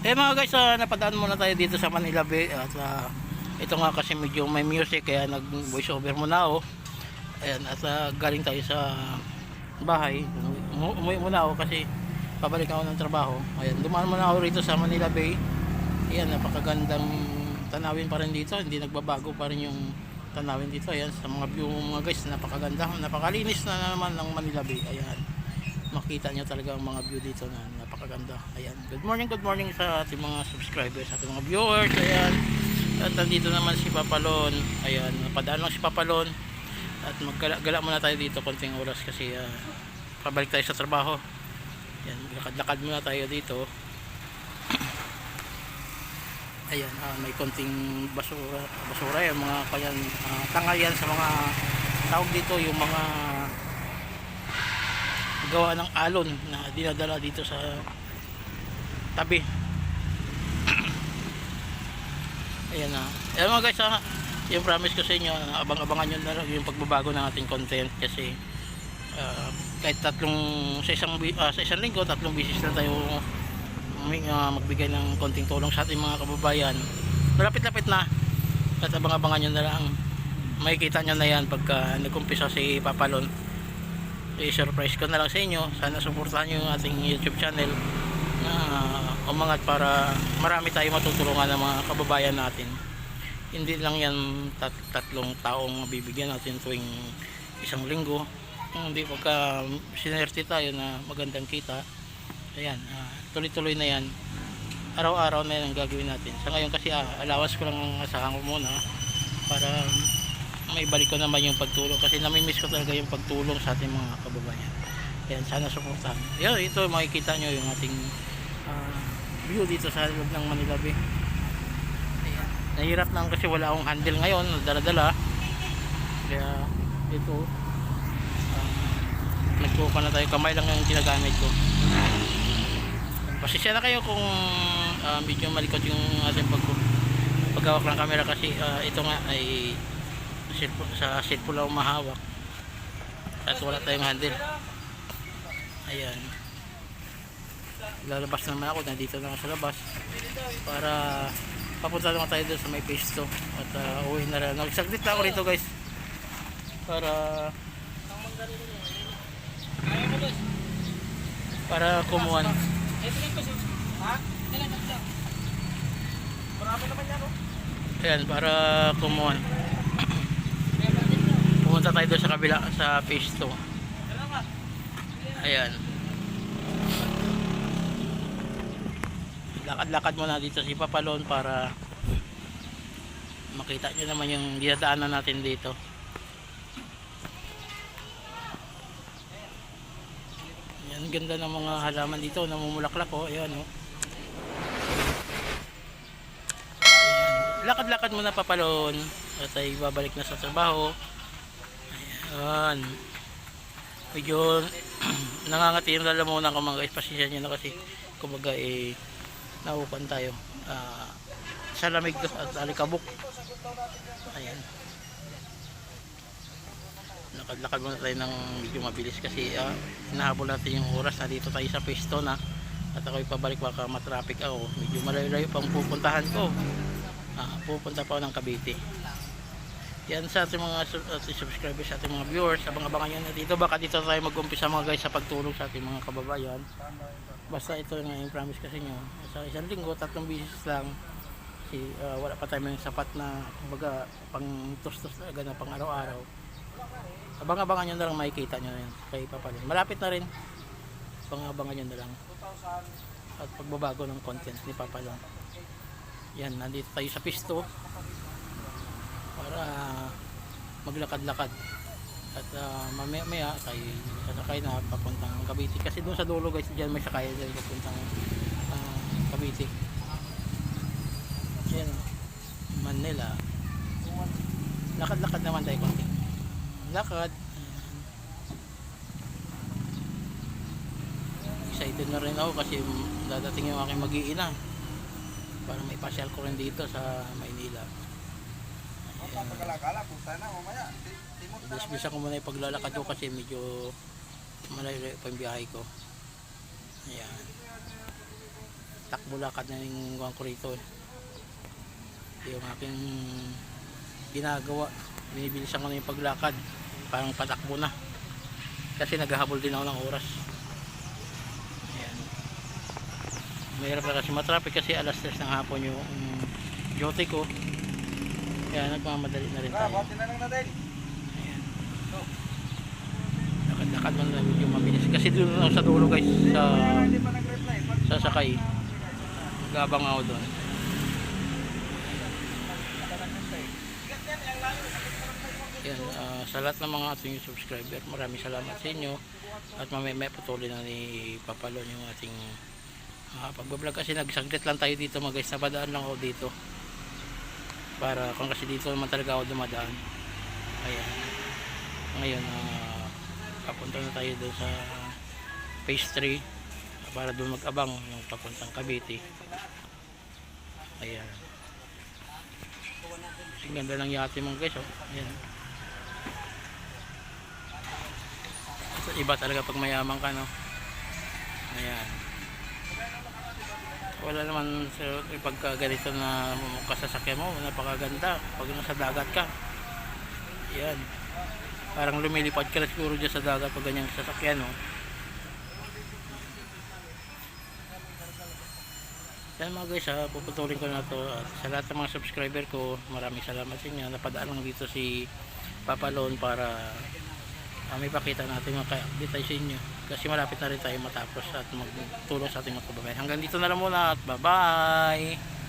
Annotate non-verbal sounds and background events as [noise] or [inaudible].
Eh mga guys, ah, napadaan muna tayo dito sa Manila Bay at ah, ito nga kasi medyo may music kaya nag voice over muna ako. Ayan, at ah, galing tayo sa bahay. Umu- Umuwi muna ako kasi pabalik ako ng trabaho. Ayan, dumaan muna ako rito sa Manila Bay. Ayan, napakagandang tanawin pa rin dito. Hindi nagbabago pa rin yung tanawin dito. Ayan, sa mga view mga guys, napakaganda. Napakalinis na naman ng Manila Bay. Ayan makita nyo talaga ang mga view dito na napakaganda. Ayan. Good morning, good morning sa ating mga subscribers, sa ating mga viewers. Ayan. At nandito naman si Papalon. Ayan. Napadaan lang si Papalon. At maggala muna tayo dito konting oras kasi ah, pabalik tayo sa trabaho. Ayan. Lakad-lakad muna tayo dito. [clears throat] Ayan, ah, may konting basura, basura yan, mga kanyan, ah, tanga yan sa mga tawag dito, yung mga gawa ng alon na dinadala dito sa tabi. [clears throat] Ayan na. Ayan mga guys ha. Yung promise ko sa inyo abang-abangan nyo na yung pagbabago ng ating content kasi ah, kahit tatlong sa isang, ah, sa isang linggo tatlong bisis na tayo ah, magbigay ng konting tulong sa ating mga kababayan. Malapit-lapit na. At abang-abangan nyo na lang. Makikita nyo na yan pagka nagkumpisa si Papalon i-surprise ko na lang sa inyo. Sana suportahan nyo yung ating youtube channel na umangat para marami tayo matutulungan ng mga kababayan natin. Hindi lang yan tat tatlong taong mabibigyan natin tuwing isang linggo. Hindi pagka sinerte tayo na magandang kita. Ayan ah, tuloy-tuloy na yan. Araw-araw na yan ang gagawin natin. Sa ngayon kasi ah, allowance ko lang ang asahan ko muna para may balik ko naman yung pagtulong kasi namimiss ko talaga yung pagtulong sa ating mga kababayan. Ayan, sana suportahan. Yan, ito makikita nyo yung ating ah, view dito sa loob ng Manila Bay. Ayan. Nahirap lang kasi wala akong handle ngayon, dala-dala. Kaya ito uh, nagkuha na tayo, kamay lang yung ginagamit ko. Pasisya na kayo kung ah, medyo malikot yung ating pag paghawak ng camera kasi ah, ito nga ay sa cellphone lang umahawak at wala tayong handle. Ayan. Lalabas naman ako nandito na sa labas. Para papunta naman tayo doon sa may 2 at uh, uwi na rin. Nagsaglit na ako rito guys. Para para kumuha. Na. Ayan, para kumuha. Pumunta tayo sa kabila sa phase 2. Ayan. Lakad-lakad muna dito si Papalon para makita nyo naman yung dinadaanan natin dito. Ayan, ganda ng mga halaman dito, namumulaklak oh. Ayan oh. lakad-lakad muna papalon at ay babalik na sa trabaho ayan. Medyo [clears throat] nangangati yung lalamunan ko mga guys. Pasensya nyo na kasi kumbaga eh naupan tayo. Ah, sa lamig to at alikabok. Ayan. Lakad-lakad muna tayo ng medyo mabilis kasi ah, hinahabol natin yung oras. Na dito tayo sa pesto na. At ako'y pabalik baka matraffic ako. Medyo malayo-layo pang pupuntahan ko. Ah, pupunta pa ako ng Cavite yan sa ating mga ating subscribers sa ating mga viewers abang-abangan nyo na dito. Baka dito tayo mag-umpisa mga guys sa pagtulong sa ating mga kababayan. Basta ito nga yung promise kasi nyo. Sa isang linggo tatlong bisis lang. Si, ah, wala pa tayo may sapat na kumbaga pang tos-tos talaga na pang araw-araw. Abang-abangan nyo na lang makikita nyo yan kay Papalon malapit na rin. Abang-abangan nyo na lang. At pagbabago ng content ni Papalon yan, nandito tayo sa pisto maglakad-lakad. At uh, mamaya maya tayo sasakay na papuntang Cavite. Kasi doon sa dulo guys dyan may sakay dyan papuntang uh, Cavite. Yan Manila. Lakad-lakad naman tayo konti. Lakad. Excited na rin ako kasi dadating yung aking mag-iina. Para may pasyal ko rin dito sa Maynila. Ayan. Pagkalakala, kung sana mamaya, timot na naman. Bis-bisa ko muna yung paglalakad ko kasi medyo malayo pa yung biyahe ko. Ayan. takbo lakad na yung guwan ko rito eh. yung aking ginagawa binibilisan ko na yung paglakad parang patakbo na kasi naghahabol din ako ng oras Ayan. mahirap na kasi matraffic kasi alas 3 ng hapon yung um, duty ko kaya nagmamadali na rin tayo. Buhatin na lang. Ayan. lakad-lakad man lang medyo mabilis. Kasi doon lang sa dulo guys sa sasakay gabang ako doon. Yan ah, sa lahat ng mga ating subscriber maraming salamat sa inyo. At mamaya may patuloy na ni Papalon yung ating uh, pagbablog. Kasi nagsaglit lang tayo dito mga guys. Napadaan lang ako dito para kung kasi dito naman talaga ako dumadaan ayan. Ngayon ah, papunta na tayo doon sa phase 3 para doon mag-abang yung papuntang Cavite. Ayan. Ang ganda ng yate mga guys oh. ayan. Iba talaga pag mayaman ka no? Ayan wala naman sa pagka ganito na kasasakyan mo napakaganda pag nasa dagat ka ayan parang lumilipad ka na siguro dyan sa dagat pag ganyang sasakyan no Yan mga guys ha, puputulin ko na to at sa lahat ng mga subscriber ko, maraming salamat sa inyo. Napadaan lang dito si Papa Lon para uh, may pakita natin mga tayo sa inyo. Kasi malapit na rin tayo matapos at magtulong sa ating mga kababayan. Hanggang dito na lang muna at bye bye!